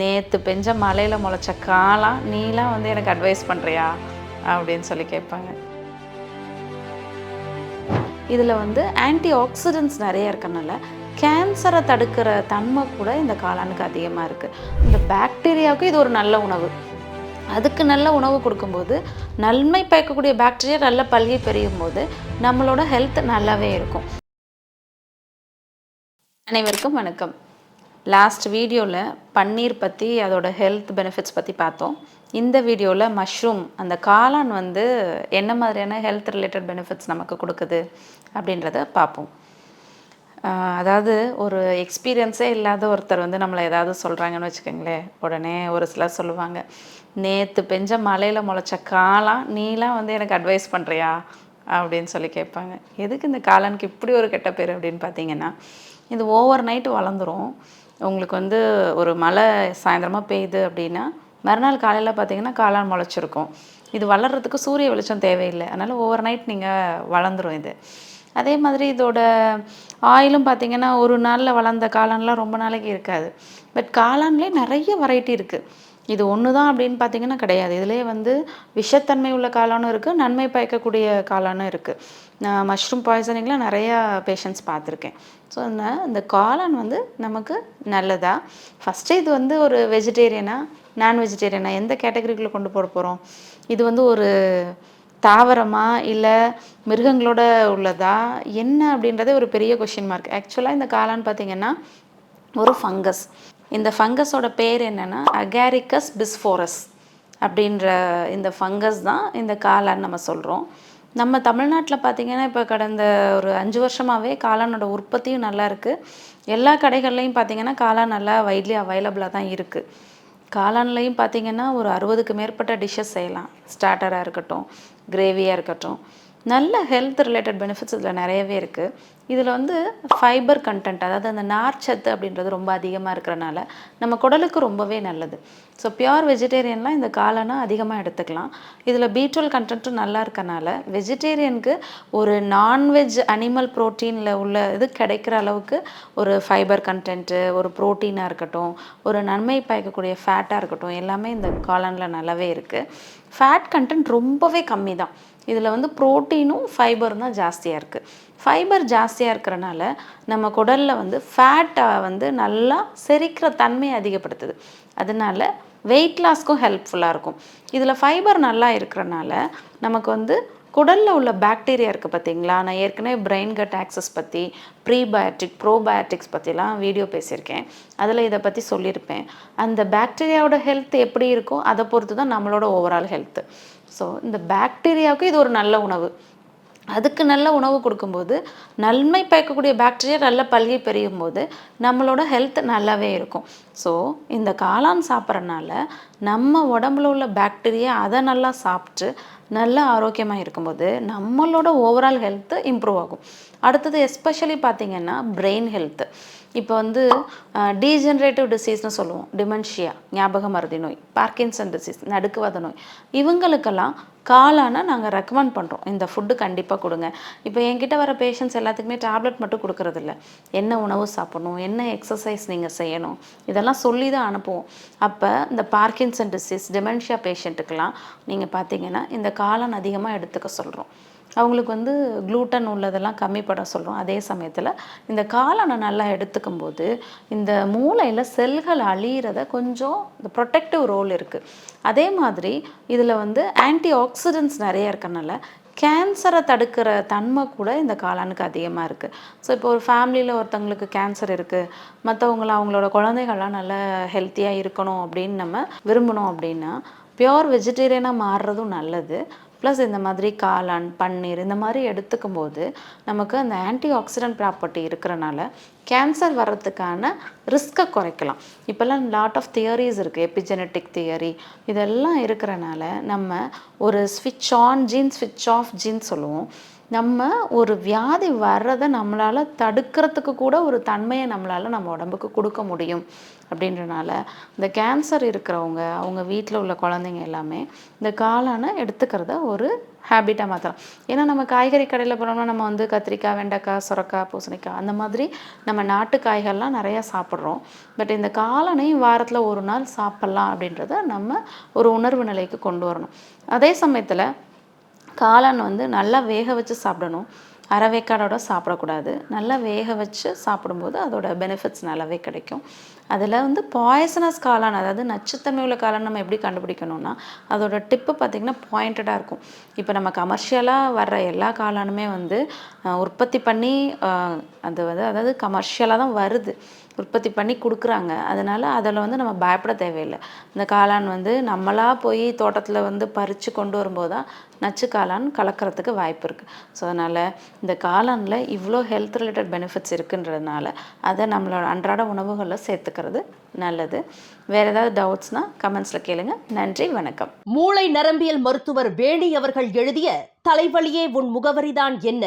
நேற்று பெஞ்ச மலையில் முளைச்ச காளான் நீலாம் வந்து எனக்கு அட்வைஸ் பண்ணுறியா அப்படின்னு சொல்லி கேட்பாங்க. இதில் வந்து ஆன்டி ஆக்சிடென்ட்ஸ் நிறைய இருக்கனால கேன்சரை தடுக்கிற தன்மை கூட இந்த காளானுக்கு அதிகமாக இருக்குது இந்த பாக்டீரியாவுக்கு இது ஒரு நல்ல உணவு. அதுக்கு நல்ல உணவு கொடுக்கும்போது நன்மை பயக்கக்கூடிய பாக்டீரியா நல்ல பல்கி பெரியும் போது நம்மளோட ஹெல்த் நல்லாவே இருக்கும். அனைவருக்கும் வணக்கம். லாஸ்ட் வீடியோவில் பன்னீர் பற்றி அதோட ஹெல்த் பெனிஃபிட்ஸ் பற்றி பார்த்தோம். இந்த வீடியோவில் மஷ்ரூம் அந்த காளான் வந்து என்ன மாதிரியான ஹெல்த் ரிலேட்டட் பெனிஃபிட்ஸ் நமக்கு கொடுக்குது அப்படின்றத பார்ப்போம். அதாவது ஒரு எக்ஸ்பீரியன்ஸே இல்லாத ஒருத்தர் வந்து நம்மளை ஏதாவது சொல்கிறாங்கன்னு வச்சுக்கோங்களேன். உடனே ஒரு சிலர் சொல்லுவாங்க நேற்று பெஞ்ச மலையில் முளைச்ச காளான் நீலாம் வந்து எனக்கு அட்வைஸ் பண்ணுறியா அப்படின்னு சொல்லி கேட்பாங்க. எதுக்கு இந்த காளானுக்கு இப்படி ஒரு கெட்ட பேர் அப்படின்னு பார்த்தீங்கன்னா இது ஓவர் நைட்டு வளர்ந்துரும். உங்களுக்கு வந்து ஒரு மழை சாயந்தரமாக பெய்யுது அப்படின்னா மறுநாள் காலையில் பார்த்தீங்கன்னா காளான் முளைச்சிருக்கும். இது வளர்கிறதுக்கு சூரிய வெளிச்சம் தேவையில்லை. அதனால் ஓவர் நைட் நீங்கள் வளர்ந்துரும் இது. அதே மாதிரி இதோட ஆயிலும் பார்த்தீங்கன்னா ஒரு நாளில் வளர்ந்த காளான்லாம் ரொம்ப நாளைக்கு இருக்காது. பட் காளான்லேயே நிறைய வெரைட்டி இருக்குது இது ஒன்று தான் அப்படின்னு பார்த்தீங்கன்னா கிடையாது. இதுலேயே வந்து விஷத்தன்மை உள்ள காளானும் இருக்குது நன்மை பயக்கக்கூடிய காளானும் இருக்குது நான் மஷ்ரூம் பாய்சனிங்லாம் நிறையா பேஷண்ட்ஸ் பார்த்துருக்கேன். ஸோ இந்த இந்த காளான் வந்து நமக்கு நல்லதா? ஃபஸ்ட்டு இது வந்து ஒரு வெஜிடேரியனா நான் வெஜிடேரியனா எந்த கேட்டகரிக்குள்ளே கொண்டு போட போகிறோம் இது வந்து ஒரு தாவரமா? இல்லை மிருகங்களோட உள்ளதா? என்ன அப்படின்றதே ஒரு பெரிய கொஷின் மார்க் ஆக்சுவலாக இந்த காளான் பார்த்தீங்கன்னா ஒரு ஃபங்கஸ் இந்த ஃபங்கஸோட பேர் என்னென்னா அகாரிக்கஸ் பிஸ்ஃபோரஸ் அப்படின்ற இந்த ஃபங்கஸ் தான் இந்த காளான் நம்ம சொல்கிறோம் நம்ம தமிழ்நாட்டில் பார்த்தீங்கன்னா இப்போ கடந்த ஒரு அஞ்சு வருஷமாகவே காளானோட உற்பத்தியும் நல்லா இருக்குது எல்லா கடைகள்லையும் பார்த்தீங்கன்னா காளான் நல்லா வைட்லி அவைலபிளாக தான் இருக்குது காளான்லையும் பார்த்தீங்கன்னா ஒரு அறுபதுக்கு மேற்பட்ட டிஷ்ஷஸ் செய்யலாம். ஸ்டார்டராக இருக்கட்டும் கிரேவியாக இருக்கட்டும். நல்ல ஹெல்த் ரிலேட்டட் பெனிஃபிட்ஸ் இதில் நிறையவே இருக்குது இதில் வந்து ஃபைபர் கண்டென்ட் அதாவது அந்த நார்ச்சத்து அப்படின்றது ரொம்ப அதிகமாக இருக்கிறனால நம்ம குடலுக்கு ரொம்பவே நல்லது. ஸோ பியோர் வெஜிடேரியன்லாம் இந்த காளானை அதிகமாக எடுத்துக்கலாம். இதில் பீட்ரோல் கண்டென்ட்டும் நல்லா இருக்கனால வெஜிடேரியனுக்கு ஒரு நான்வெஜ் அனிமல் ப்ரோட்டீனில் உள்ள இது கிடைக்கிற அளவுக்கு ஒரு ஃபைபர் கண்டென்ட்டு ஒரு ப்ரோட்டீனாக இருக்கட்டும் ஒரு நன்மை பயக்கக்கூடிய ஃபேட்டாக இருக்கட்டும் எல்லாமே இந்த காளானில் நல்லாவே இருக்குது ஃபேட் கண்டென்ட் ரொம்பவே கம்மி தான் இதில் வந்து ப்ரோட்டீனும் ஃபைபரும் தான் ஜாஸ்தியாக இருக்குது ஃபைபர் ஜாஸ்தியாக இருக்கிறனால நம்ம குடலில் வந்து ஃபேட்டை வந்து நல்லா செரிக்கிற தன்மையை அதிகப்படுத்துது. அதனால வெயிட் லாஸ்க்கும் ஹெல்ப்ஃபுல்லாக இருக்கும். இதில் ஃபைபர் நல்லா இருக்கிறனால நமக்கு வந்து குடலில் உள்ள பாக்டீரியா இருக்குது பார்த்தீங்களா நான் ஏற்கனவே பிரெயின் கட் ஆக்சஸ் பற்றி ப்ரீபயோட்டிக் ப்ரோபயோட்டிக்ஸ் பற்றிலாம் வீடியோ பேசியிருக்கேன். அதில் இதை பற்றி சொல்லியிருப்பேன். அந்த பாக்டீரியாவோட ஹெல்த் எப்படி இருக்கோ அதை பொறுத்து தான் நம்மளோட ஓவரால் ஹெல்த்து ஸோ இந்த பாக்டீரியாவுக்கு இது ஒரு நல்ல உணவு. அதுக்கு நல்ல உணவு கொடுக்கும்போது நன்மை பயக்கக்கூடிய பாக்டீரியா நல்ல பல்கி பெரியும் போது நம்மளோட ஹெல்த் நல்லாவே இருக்கும். ஸோ இந்த காளான் சாப்பிட்றனால நம்ம உடம்புல உள்ள பாக்டீரியா அதை நல்லா சாப்பிட்டு நல்ல ஆரோக்கியமாக இருக்கும்போது நம்மளோட ஓவரால் ஹெல்த்து இம்ப்ரூவ் ஆகும். அடுத்தது எஸ்பெஷலி பார்த்திங்கன்னா பிரெயின் ஹெல்த்து இப்போ வந்து டீஜென்ரேட்டிவ் டிசீஸ்னு சொல்லுவோம். டிமென்ஷியா ஞாபக மருதி நோய் பார்க்கின்சன் டிசீஸ் நடுக்குவாத நோய். இவங்களுக்கெல்லாம் காலானால் நாங்கள் ரெக்கமெண்ட் பண்ணுறோம் இந்த ஃபுட்டு கண்டிப்பாக கொடுங்க. இப்போ என்கிட்ட வர பேஷண்ட்ஸ் எல்லாத்துக்குமே டேப்லெட் மட்டும் கொடுக்கறதில்ல. என்ன உணவு சாப்பிடணும்? என்ன எக்ஸசைஸ் நீங்கள் செய்யணும்? இதெல்லாம் சொல்லி தான் அனுப்புவோம். அப்போ இந்த பார்க்கின்சன் டிசீஸ் டிமென்ஷியா பேஷண்ட்டுக்கெல்லாம் நீங்கள் பார்த்தீங்கன்னா இந்த காளான் அதிகமாக எடுத்துக்க சொல்கிறோம் அவங்களுக்கு வந்து க்ளூட்டன் உள்ளதெல்லாம் கம்மி பண்ண சொல்கிறோம் அதே சமயத்தில் இந்த காளானை நல்லா எடுத்துக்கும் போது இந்த மூளையில் செல்கள் அழியிறத கொஞ்சம் இந்த ப்ரொடெக்டிவ் ரோல் இருக்குது அதே மாதிரி இதில் வந்து ஆன்டி ஆக்சிடென்ட்ஸ் நிறைய இருக்கனால கேன்சரை தடுக்கிற தன்மை கூட இந்த காளானுக்கு அதிகமாக இருக்குது ஸோ இப்போ ஒரு ஃபேமிலியில் ஒருத்தவங்களுக்கு கேன்சர் இருக்குது மற்றவங்கள அவங்களோட குழந்தைகள்லாம் நல்லா ஹெல்த்தியாக இருக்கணும் அப்படின்னு நம்ம விரும்பணும் அப்படின்னா பியோர் வெஜிடேரியனாக மாறுறதும் நல்லது. ப்ளஸ் இந்த மாதிரி காளான் பன்னீர் இந்த மாதிரி எடுத்துக்கும் போது நமக்கு அந்த ஆன்டி ஆக்சிடென்ட் ப்ராப்பர்ட்டி இருக்கிறனால கேன்சர் வர்றதுக்கான ரிஸ்க்கை குறைக்கலாம். இப்போல்லாம் லாட் ஆஃப் தியரிஸ் இருக்குது எபிஜெனட்டிக் தியரி இதெல்லாம் இருக்கிறனால நம்ம ஒரு ஸ்விட்ச் ஆன் ஜீன் ஸ்விட்ச் ஆஃப் ஜீன் சொல்லுவோம். நம்ம ஒரு வியாதி வர்றதை நம்மளால் தடுக்கிறதுக்கு கூட ஒரு தன்மையை நம்மளால் நம்ம உடம்புக்கு கொடுக்க முடியும் அப்படின்றனால இந்த கேன்சர் இருக்கிறவங்க அவங்க வீட்டில் உள்ள குழந்தைங்க எல்லாமே இந்த காளானை எடுத்துக்கிறத ஒரு ஹேபிட்டாக மாற்றலாம் ஏன்னா நம்ம காய்கறி கடையில் போனோம்னா நம்ம வந்து கத்திரிக்காய் வெண்டைக்காய் சுரக்காய் பூசணிக்காய் அந்த மாதிரி நம்ம நாட்டு காய்கள்லாம் நிறையா சாப்பிட்றோம். பட் இந்த காலனையும் வாரத்தில் ஒரு நாள் சாப்பிட்லாம் அப்படின்றத நம்ம ஒரு உணர்வு நிலைக்கு கொண்டு வரணும். அதே சமயத்தில் காளான் வந்து நல்லா வேக வச்சு சாப்பிடணும். அரைவேக்காடோட சாப்பிடக்கூடாது. நல்லா வேக வச்சு சாப்பிடும்போது அதோட பெனிஃபிட்ஸ் நல்லாவே கிடைக்கும். அதில் வந்து பாய்சனஸ் காளான் அதாவது நச்சுத்தன்மை உள்ள காளான் நம்ம எப்படி கண்டுபிடிக்கணும்னா அதோட டிப்பு பார்த்திங்கன்னா பாயிண்டடாக இருக்கும். இப்போ நம்ம கமர்ஷியலாக வர்ற எல்லா காளானுமே வந்து உற்பத்தி பண்ணி அது வந்து அதாவது கமர்ஷியலாக தான் வருது. உற்பத்தி பண்ணி கொடுக்குறாங்க. அதனால் அதில் வந்து நம்ம பயப்பட தேவையில்லை. இந்த காளான் வந்து நம்மளாக போய் தோட்டத்தில் வந்து பறித்து கொண்டு வரும்போது தான் நச்சு காளான் கலக்கிறதுக்கு வாய்ப்பு இருக்குது ஸோ அதனால் இந்த காளானில் இவ்வளோ ஹெல்த் ரிலேட்டட் பெனிஃபிட்ஸ் இருக்குன்றதுனால அதை நம்மளோட அன்றாட உணவுகளில் சேர்த்துக்கிறது நல்லது. வேறு ஏதாவது டவுட்ஸ்னால் கமெண்ட்ஸில் கேளுங்க. நன்றி வணக்கம். மூளை நரம்பியல் மருத்துவர் வேணி அவர்கள் எழுதிய தலைவலியே உன் முகவரிதான் என்ன?